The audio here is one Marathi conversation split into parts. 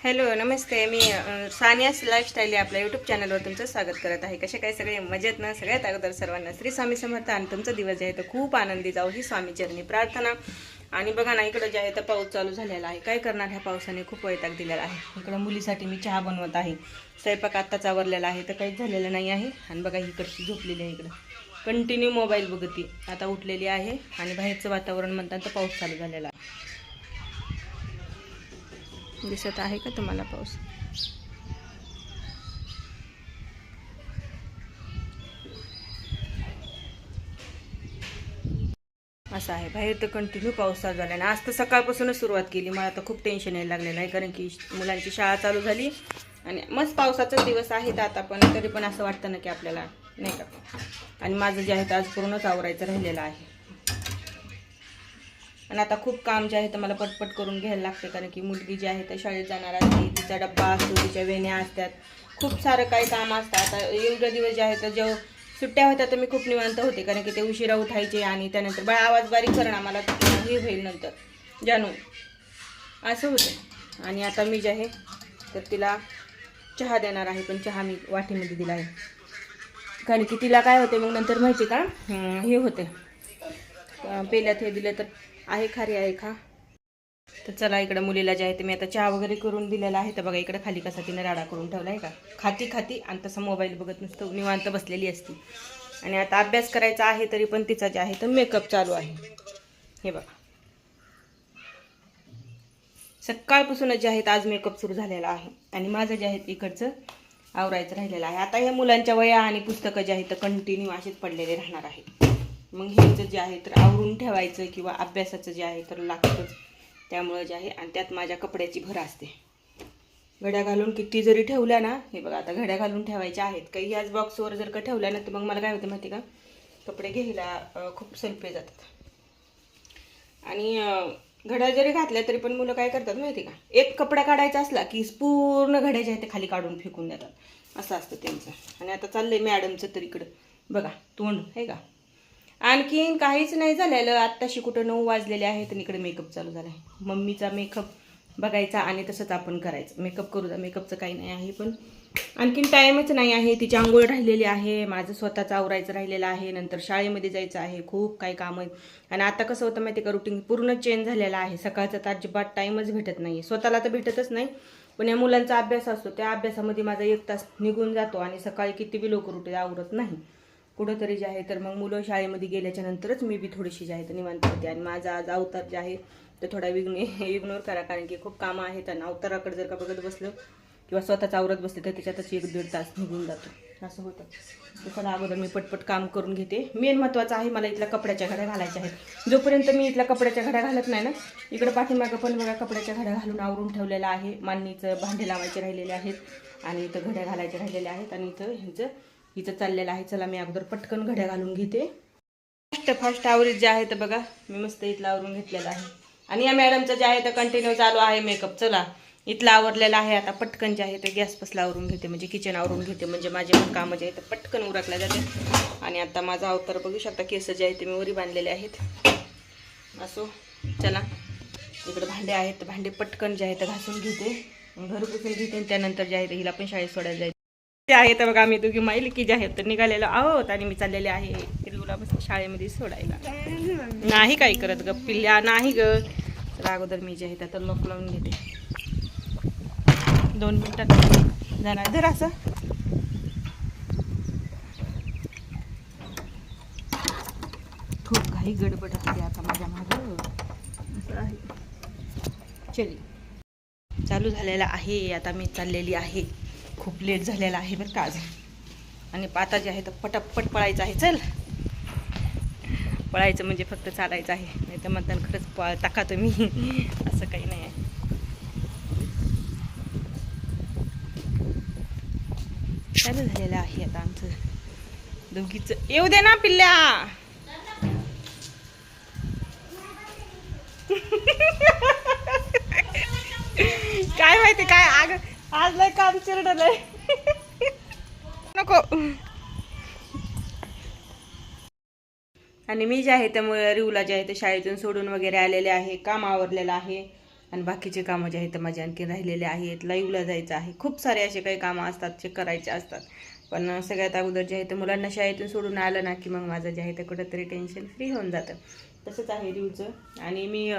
हॅलो नमस्ते. मी सानियास लाईफस्टाईल या आपल्या यूट्यूब चॅनलवर तुमचं स्वागत करत आहे. कसे काय सगळे? मजेत ना? सगळ्यात अगोदर सर्वांना श्री स्वामी समर्थ आणि तुमचा दिवस जे आहे तो खूप आनंदी जाऊ ही स्वामी चरणी प्रार्थना. आणि बघा ना इकडं जे आहे तर पाऊस चालू झालेला आहे. काय करणार? ह्या पावसाने खूप वैताग दिलेला आहे. इकडं मुलीसाठी मी चहा बनवत आहे. स्वयंपाक आत्ताच आवरलेला आहे तर काहीच झालेलं नाही आहे. आणि बघा इकडची झोपलेली आहे इकडं. कंटिन्यू मोबाईल बघती. आता उठलेली आहे आणि बाहेरचं वातावरण म्हणतात तर पाऊस चालू झालेला आहे. दिसत आहे का तुम्हाला पाऊस? असं आहे. बाहेर तर कंटिन्यू पाऊस चालू झाला आणि आज तर सकाळपासूनच सुरुवात केली. मला तर खूप टेन्शन यायला लागलेलं आहे कारण की मुलांची शाळा चालू झाली आणि मस्त पावसाचाच दिवस आहेत आता पण तरी पण असं वाटतं ना की आपल्याला नाही का? आणि माझं जे आहे ते आज पूर्णच आवरायचं राहिलेलं आहे. आणि आता खूप काम जे आहे ते मला पटपट करून घ्यायला लागते कारण की मुलगी जी आहे ते शाळेत जाणार असते तिचा डब्बा असतो तिच्या वेण्या असतात. खूप सारं काही काम असतं. आता एवढं दिवस जे आहे तर जेव्हा सुट्ट्या होत्या तर मी खूप निवांत होते कारण की ते उशिरा उठायचे आणि त्यानंतर बाळा आवाज बारीक करणं मला हे होईल नंतर. जानू असं होतं. आणि आता मी जे आहे तर तिला चहा देणार आहे पण चहा मी वाटीमध्ये दिला आहे. कारण की तिला काय होते मग नंतर माहिती का? हे होते. पेल्यात हे दिलं तर आहे खारी आहे खा तर चला इकडं मुलीला जे आहे ते मी आता चहा वगैरे करून दिलेला आहे. तर बघा इकडं खाली कसा तिने राडा करून ठेवला आहे का? खाती खाती आणि तसं मोबाईल बघत नुसतं निवांत बसलेली असती. आणि आता अभ्यास करायचा आहे तरी पण तिचा जे आहे तर मेकअप चालू आहे. हे बघा. सकाळपासूनच जे आहेत आज मेकअप सुरू झालेला आहे. आणि माझं जे आहे इकडचं आवरायचं राहिलेलं आहे. आता ह्या मुलांच्या वया आणि पुस्तकं जे आहेत तर कंटिन्यू असेच पडलेले राहणार आहेत मग ह्याचं जे आहे तर आवरून ठेवायचं किंवा अभ्यासाचं जे आहे तर लागतंच. त्यामुळं जे आहे आणि त्यात माझ्या कपड्याची भर असते. घड्या घालून किती जरी ठेवल्या ना हे बघा आता घड्या घालून ठेवायच्या आहेत. काही याच बॉक्सवर जर का ठेवल्या ना तर मग मला काय होतं माहिती का? कपडे घ्यायला खूप सल्पे जातात. आणि घड्या जरी घातल्या तरी पण मुलं काय करतात माहिती का? एक कपडा काढायचा असला की पूर्ण घड्या जे आहेत ते खाली काढून फेकून देतात. असं असतं त्यांचं. आणि आता चाललंय मॅडमचं तर इकडं. बघा तोंड आहे का? आणखीन काहीच नाही झालेलं. आत्ताशी कुठं नऊ वाजलेले आहेत आणि इकडे मेकअप चालू झाला आहे मम्मीचा मेकअप बघायचा आणि तसंच आपण करायचं. मेकअप करू मेकअपचं काही नाही आहे पण आणखीन टाईमच नाही आहे. तिची आंघोळ राहिलेली आहे. माझं स्वतःचं आवरायचं राहिलेलं आहे. नंतर शाळेमध्ये जायचं आहे. खूप काही कामं आहेत आणि आता कसं होतं माहिती का? रुटीन पूर्ण चेंज झालेलं आहे. सकाळचा तर अजिबात टाईमच भेटत नाही स्वतःला तर भेटतच नाही. पण या मुलांचा अभ्यास असतो. त्या अभ्यासामध्ये माझा एक तास निघून जातो आणि सकाळी किती बी लवकर उठे आवरत नाही. कुठंतरी जे आहे तर मग मुलं शाळेमध्ये गेल्याच्या नंतरच मी बी थोडीशी जे आहे तर निवांत होते. आणि माझा आज अवतार जे आहे तर थोडा विग्न इग्नोर करा. कारण की खूप कामं आहेत आणि अवताराकडे जर का बघत बसलं किंवा स्वतःच आवरत बसले तर त्याच्यातच एक दीड तास निघून जातो. असं होतं. त्याच्या अगोदर मी पटपट काम करून घेते. मेन महत्त्वाचं आहे मला इथल्या कपड्याच्या घड्या घालायच्या आहेत. जोपर्यंत मी इथल्या कपड्याच्या घड्या घालत नाही ना इकडं पाठीमागं पण बघा कपड्याच्या घड्या घालून आवरून ठेवलेलं आहे. मांडणीचं भांडे लावायचे राहिलेले आहेत आणि इथं घड्या घालायच्या राहिलेल्या आहेत. आणि इथं ह्यांचं इथं चाललेलं आहे. चला मी अगोदर पटकन घड्या घालून घेते. फास्ट फास्ट आवरीत जे आहे तर बघा. मी मस्त इथलं आवरून घेतलेलं आहे. आणि या मॅडमचं जे आहे तर कंटिन्यू चालू आहे मेकअप चला इथलं आवरलेलं आहे. आता पटकन जे आहे ते गॅस पसला आवरून घेते. म्हणजे किचन आवरून घेते. म्हणजे माझे पण कामं जे आहे तर पटकन उरकल्या जाते. आणि आता माझा अवतार बघू शकता. केस जे आहे ते मी वरी बांधलेले आहेत. असो चला. इकडे भांडे आहेत. तर भांडे पटकन जे आहे तर घासून घेते. घर पुसून घेते. त्यानंतर जे आहे हिला पण शाळेत सोडायला जायचं. ते आहे तर बघा आम्ही दोघी माईल की जे आहेत तर निघालेलो आहोत आणि मी चाललेले आहे हिरवला बस शाळेमध्ये सोडायला. नाही काही करत ग पिल्ल्या नाही ग. तर अगोदर मी जे आहे त्यात लॉक लावून घेते. दोन मिनिटात जाणार. जर असं. खूप काही गडबड असते आता माझ्या मागं. असं आहे. चली. चालू झालेला आहे आता मी चाललेली आहे. खूप लेट झालेला आहे बरं का आज. आणि पाता जे आहे तर पटापट पळायचं आहे चल. पळायचं म्हणजे फक्त चालायचं आहे नाही तर मतदान खरंच पळ टाका तुम्ही असं काही नाही आहे. चालू झालेलं आहे आता आमचं. दोघीचं येऊ दे ना पिल्ल्या. काय माहिती काय आग आज लय काम चिरडलंय. नको. आणि मी जे आहे त्यामुळे रिवला जे आहे ते शाळेतून सोडून वगैरे आलेले आहे काम आवरलेलं आहे. आणि बाकीचे कामं जे आहेत ते माझे आणखी राहिलेले आहेत. लाईव्हला जायचं आहे. खूप सारे असे काही कामं असतात जे करायचे असतात. पण सगळ्यात अगोदर जे आहे ते मुलांना शाळेतून सोडून आलं ना की मग माझं जे आहे ते कुठंतरी टेन्शन फ्री होऊन जातं. तसंच आहे रिवचं आणि मी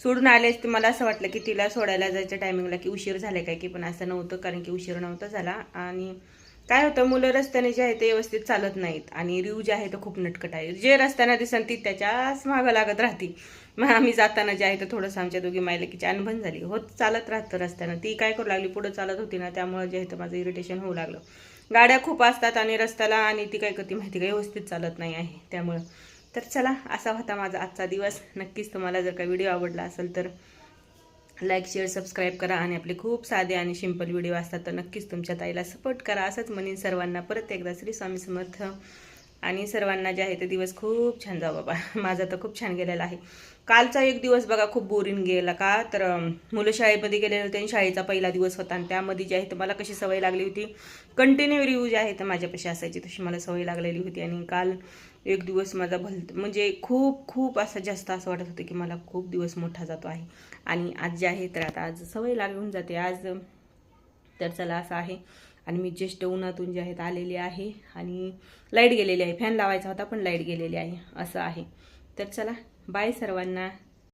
सोडून आलेच ते मला असं वाटलं की तिला सोडायला जायच्या टायमिंगला की उशीर झाला काय की पण असं नव्हतं कारण की उशीर नव्हता झाला. आणि काय होतं मुलं रस्त्याने जे आहे ते व्यवस्थित चालत नाहीत. आणि रिव जे आहे तो खूप नटकट आहे. जे रस्त्याने दिसन ती त्याच्याच मागं लागत राहते. मग आम्ही जाताना जे आहे तर थोडंसं आमच्या दोघी मायलेकीची अनबन झाली. होत चालत राहतं रस्त्यानं. ती काय करू लागली पुढं चालत होती ना त्यामुळे जे आहे तर माझं इरिटेशन होऊ लागलं. गाड्या खूप असतात आणि रस्त्याला आणि ती काय करते माहिती का? व्यवस्थित चालत नाही आहे. त्यामुळं तर चला असा होता माझा आजचा दिवस. नक्कीच तुम्हाला जर का व्हिडिओ आवडला असेल तर लाईक शेअर सबस्क्राईब करा आणि आपले खूप साधे आणि सिंपल व्हिडिओ असतात तर नक्कीच तुमच्या ताईला सपोर्ट करा. असंच म्हणेन सर्वांना. परत एकदा श्री स्वामी समर्थ. आणि सर्वांना जे आहे ते दिवस खूप छान जाऊ बाबा. माझा तर खूप छान गेलेला आहे. कालचा एक दिवस बघा खूप बोरिंग गेला का? तर मुलं शाळेमध्ये गेलेले होते आणि शाळेचा पहिला दिवस होता आणि त्यामध्ये जे आहे तर मला कशी सवय लागली होती कंटिन्यू रिव्ह्यू जे आहे तर माझ्यापाशी असायची तशी मला सवय लागलेली होती. आणि काल एक दिवस माझा भल म्हणजे खूप खूप असं जास्त असं वाटत होतं की मला खूप दिवस मोठा जातो आहे. आणि आज जे आहे तर आता आज सवय लागून जाते. आज तर चला असं आहे. आणि मी ज्येष्ठ उन्हातून जे आहेत आलेली आहे आणि लाइट गेलेली आहे. फॅन लावायचा होता पण लाइट गेलेली आहे. असं आहे. तर चला बाय सर्वांना.